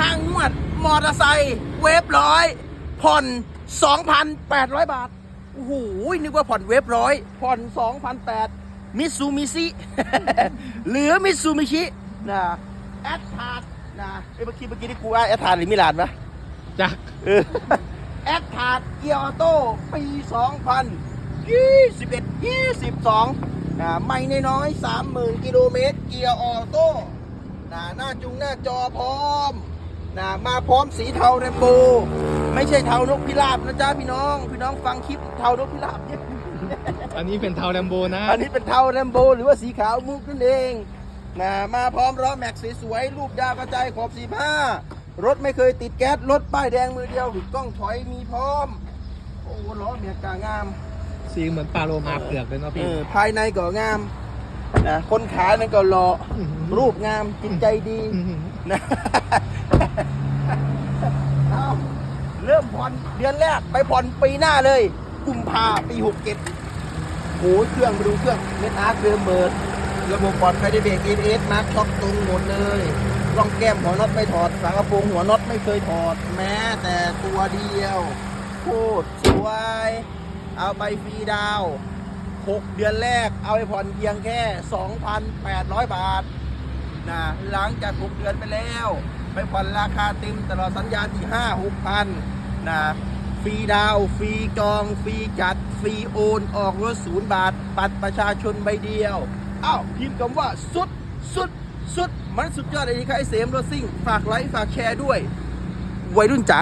ค่างวด มอเตอร์ไซค์เวฟร้อยผ่อน 2,800 บาท โอ้โห นึกว่าผ่อนเวฟร้อยผ่อน 2,800มิซูมิซิหรือมิซูมิชินะแอดทาร์ดนะเอ้ยเมื่อกี้เมื่อกี้ที่กูว่าแอดทาร์ดหรือมิลานปะจักเออแอดทาร์ดเกียร์ออโต้ปี 2021 22นะไม่น้อยๆ30,000 กิโลเมตร เกียร์ออโต้นะหน้าจุงหน้าจอพร้อม นะมาพร้อมสีเทาเรนโบว์ไม่ใช่เทานกพิราบนะจ๊ะพี่น้อง พี่น้องฟังคลิปเทานกพิราบเนี่ยอันนี้เป็นเทาแลมโบนะ อันนี้เป็นเทาแรมโบหรือว่าสีขาวมุกนั่นเองนะมาพร้อมล้อแม็กซ์สวยๆรูปดาวกระจายขอบ45รถไม่เคยติดแก๊สรถป้ายแดงมือเดียวกล้องถอยมีพร้อมโอ้ล้อเมียกางาม สีเหมือนปลาโลมาเปลือกเลยเนาะเอพี่อภายในก็งามนะคนขายนั่นก็หล่อรูปงามจิตใจดีอื้อหือนะ เอาเริ่มผ่อนเดือนแรกไปผ่อนปีหน้าเลย กุมภาปีหกเจ็ดโอ้ยเครื่องไปดูเครื่องเม็ดอาร์คเดิมเบิดระบบปลอดภัยได้เบรกเอเอสมาร์คช็อคตรงหมดเลยร่องแก้มหัวน็อตไม่ถอดฝากระโปรงหัวน็อตไม่เคยถอด แม้แต่ตัวเดียวโคตรสวย เอาไปฟรีดาว 6 เดือนแรกเอาไปผ่อนเพียงแค่ 2,800 บาทนะหลังจาก 6 เดือนไปแล้ว ไปผ่อนราคาเต็มตลอดสัญญาที่ห้าหกพันนะฟรีดาวฟรีจอง ฟรีจัด ฟรีโอน ออกรถศูนย์บาท ปัดประชาชนใบเดียวอ้าวพิมพ์คำว่าสุดสุดสุด มันสุดยอดเลยที่ใครเสมรถซิ่ง ฝากไลค์ ฝากแชร์ด้วย วัยรุ่นจ๋า